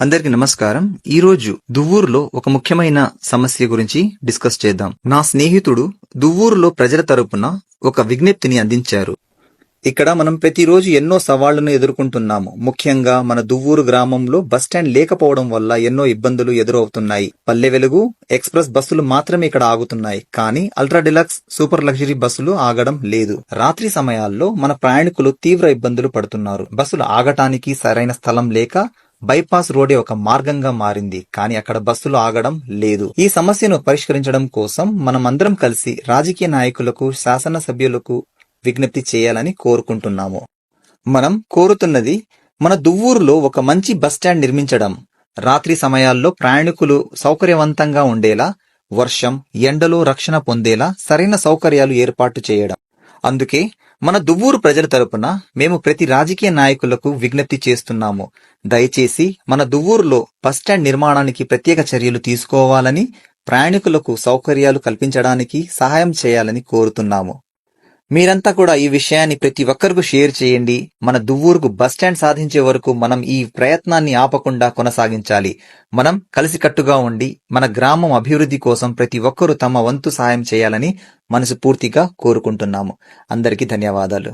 అందరికి నమస్కారం. ఈ రోజు దువ్వూరులో ఒక ముఖ్యమైన సమస్య గురించి డిస్కస్ చేద్దాం. నా స్నేహితుడు దువ్వూరులో ప్రజల తరపున ఒక విజ్ఞప్తిని అందించారు. ఇక్కడ మనం ప్రతిరోజు ఎన్నో సవాళ్ళను ఎదుర్కొంటున్నాము. ముఖ్యంగా మన దువ్వూరు గ్రామంలో బస్టాండ్ లేకపోవడం వల్ల ఎన్నో ఇబ్బందులు ఎదురవుతున్నాయి. పల్లె వెలుగు ఎక్స్ప్రెస్ బస్సులు మాత్రమే ఇక్కడ ఆగుతున్నాయి. కానీ అల్ట్రా డిలక్స్ సూపర్ లగ్జరీ బస్సులు ఆగడం లేదు. రాత్రి సమయాల్లో మన ప్రయాణికులు తీవ్ర ఇబ్బందులు పడుతున్నారు. బస్సులు ఆగటానికి సరైన స్థలం లేక బైపాస్ రోడే ఒక మార్గంగా మారింది కానీ అక్కడ బస్సులు ఆగడం లేదు. ఈ సమస్యను పరిష్కరించడం కోసం మనం అందరం కలిసి రాజకీయ నాయకులకు శాసనసభ్యులకు విజ్ఞప్తి చేయాలని కోరుకుంటున్నాము. మనం కోరుతున్నది మన దువ్వూరులో ఒక మంచి బస్టాండ్ నిర్మించడం. రాత్రి సమయాల్లో ప్రయాణికులు సౌకర్యవంతంగా ఉండేలా వర్షం ఎండలో రక్షణ పొందేలా సరైన సౌకర్యాలు ఏర్పాటు చేయడం. అందుకే మన దువ్వూరు ప్రజల తరపున మేము ప్రతి రాజకీయ నాయకులకు విజ్ఞప్తి చేస్తున్నాము. దయచేసి మన దువ్వూరులో బస్టాండ్ నిర్మాణానికి ప్రత్యేక చర్యలు తీసుకోవాలని ప్రయాణికులకు సౌకర్యాలు కల్పించడానికి సహాయం చేయాలని కోరుతున్నాము. మీరంతా కూడా ఈ విషయాన్ని ప్రతి ఒక్కరికి షేర్ చేయండి. మన దువ్వూరుకు బస్టాండ్ సాధించే వరకు మనం ఈ ప్రయత్నాన్ని ఆపకుండా కొనసాగించాలి. మనం కలిసికట్టుగా ఉండి మన గ్రామం అభివృద్ధి కోసం ప్రతి ఒక్కరూ తమ వంతు సహాయం చేయాలని మనసు పూర్తిగా కోరుకుంటున్నాము. అందరికీ ధన్యవాదాలు.